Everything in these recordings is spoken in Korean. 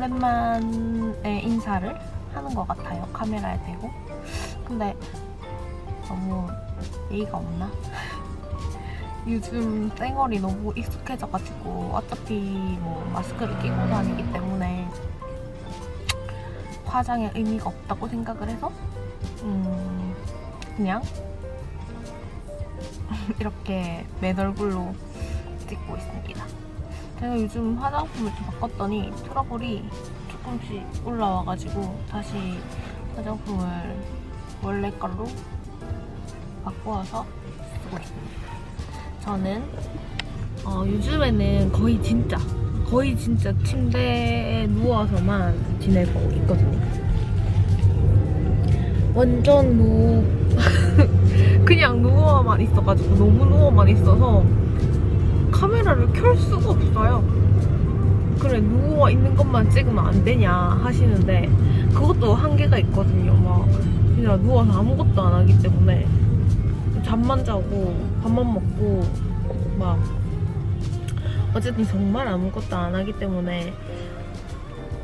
오랜만에 인사를 하는 것 같아요. 카메라에 대고. 근데 너무 예의가 없나? 요즘 쌩얼이 너무 익숙해져가지고 어차피 뭐 마스크를 끼고 다니기 때문에 화장에 의미가 없다고 생각을 해서 음 그냥 이렇게 맨 얼굴로 찍고 있습니다. 제가 요즘 화장품을 좀 바꿨더니 트러블이 조금씩 올라와가지고 다시 화장품을 원래 걸로 바꾸어서 쓰고 있습니다. 저는 어, 요즘에는 거의 진짜 거의 진짜 침대에 누워서만 지내고 있거든요. 완전 누 그냥 누워만 있어가지고 너무 누워만 있어서 카메라를 켤 수가 없어요. 그래 누워 있는 것만 찍으면 안 되냐 하시는데 그것도 한계가 있거든요. 막 그냥 누워서 아무것도 안 하기 때문에 잠만 자고 밥만 먹고 막 어쨌든 정말 아무것도 안 하기 때문에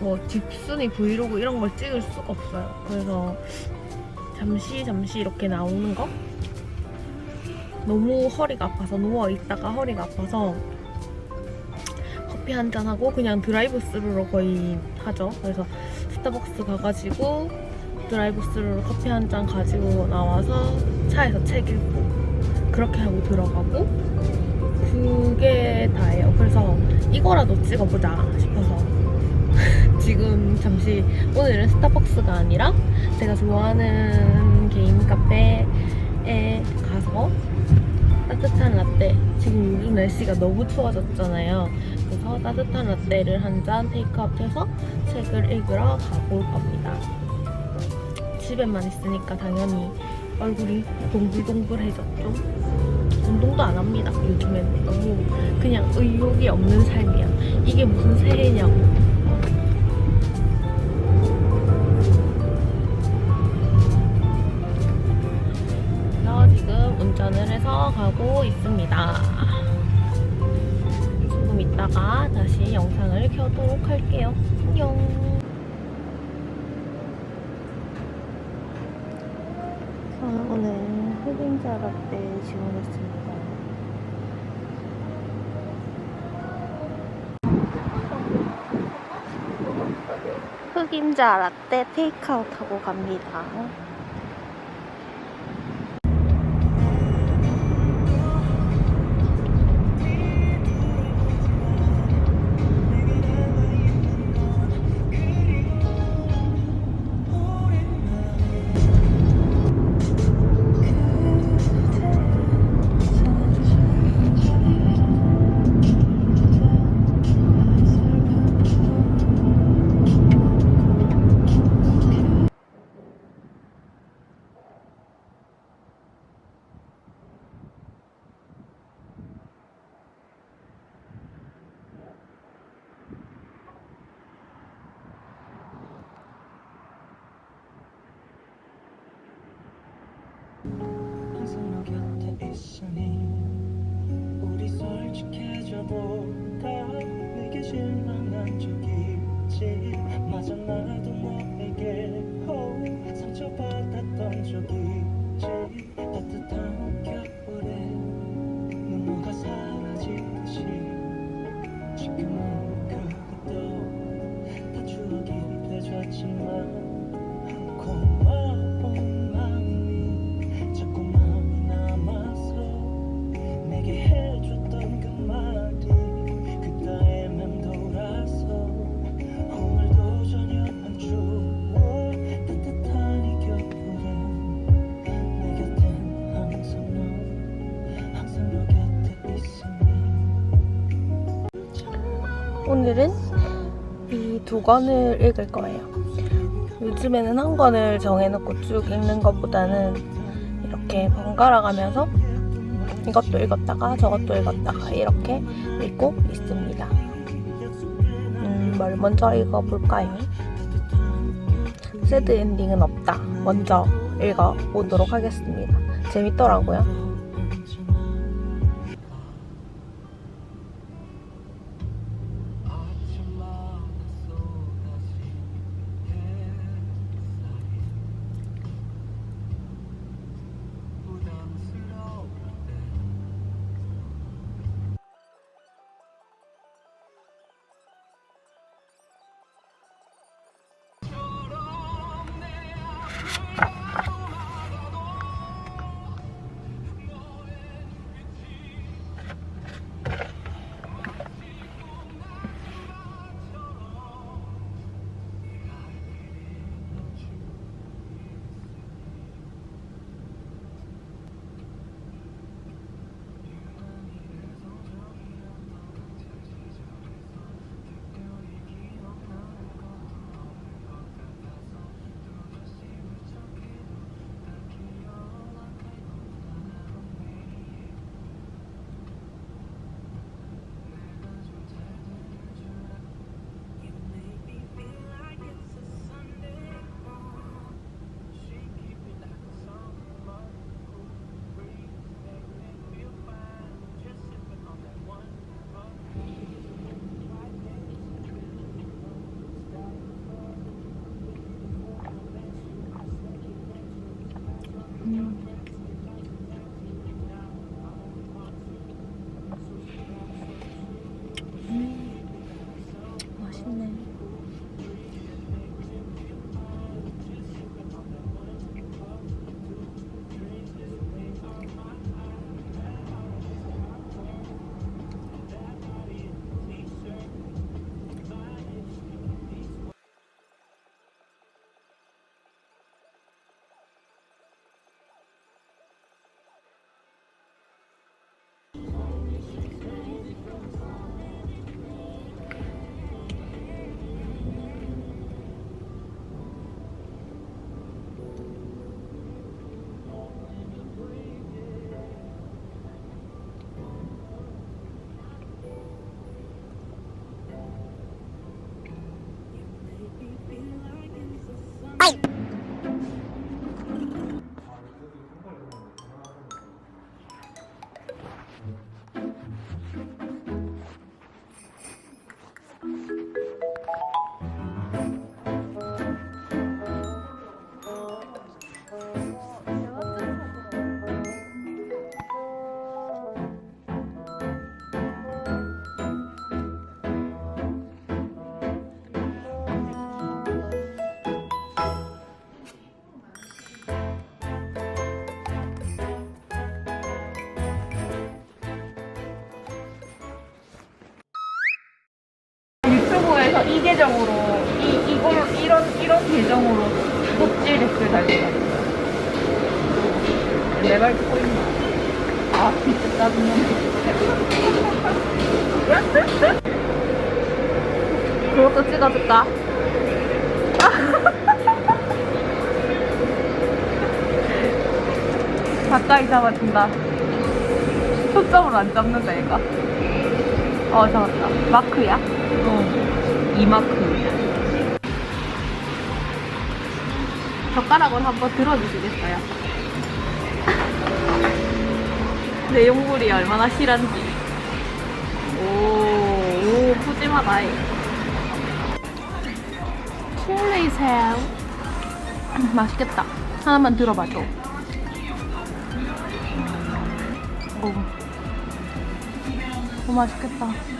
뭐 집순이 브이로그 이런 걸 찍을 수가 없어요. 그래서 잠시 잠시 이렇게 나오는 거 너무 허리가 아파서 누워 있다가 허리가 아파서 커피 한 잔 하고 그냥 드라이브 스루로 거의 하죠. 그래서 스타벅스 가가지고 드라이브 스루로 커피 한 잔 가지고 나와서 차에서 책 읽고 그렇게 하고 들어가고 그게 다예요. 그래서 이거라도 찍어보자 싶어서 지금 잠시 오늘은 스타벅스가 아니라 제가 좋아하는 개인 카페에 가서 날씨가 너무 추워졌잖아요. 그래서 따뜻한 라떼를 한 잔 테이크아웃해서 책을 읽으러 가볼 겁니다. 집에만 있으니까 당연히 얼굴이 동글동글해졌죠. 운동도 안 합니다. 요즘엔 너무 그냥 의욕이 없는 삶이야. 이게 무슨 새해냐고. 운전을 해서 가고 있습니다. 있다가 다시 영상을 켜도록 할게요. 안녕. 저는 오늘 흑임자 라떼 주문했습니다. 흑임자 라떼 테이크아웃 하고 갑니다. 솔직해져 보다 내게 실망한 적이 있지 맞아 나도 너에게 oh, 상처받았던 적이 오늘은 이 두 권을 읽을 거예요. 요즘에는 한 권을 정해놓고 쭉 읽는 것보다는 이렇게 번갈아 가면서 이것도 읽었다가 저것도 읽었다가 이렇게 읽고 있습니다. 음, 뭘 먼저 읽어볼까요? 새드 엔딩은 없다. 먼저 읽어보도록 하겠습니다. 재밌더라고요. 그래서 이 이걸 이런 이런 계정으로 덕질 댓글 달고. 내말 듣고 있나? 아 진짜 짜증나네. 그것도 찍어줄까? 가까이 잡아준다. 초점을 안 잡는다 얘가. 어 잡았다. 마크야? 어. 이 마크. 젓가락으로 한번 들어주시겠어요? 내용물이 얼마나 실한지. 오, 오 푸짐하다. 칠리 새우. 맛있겠다. 하나만 들어봐줘. 오. 오 맛있겠다.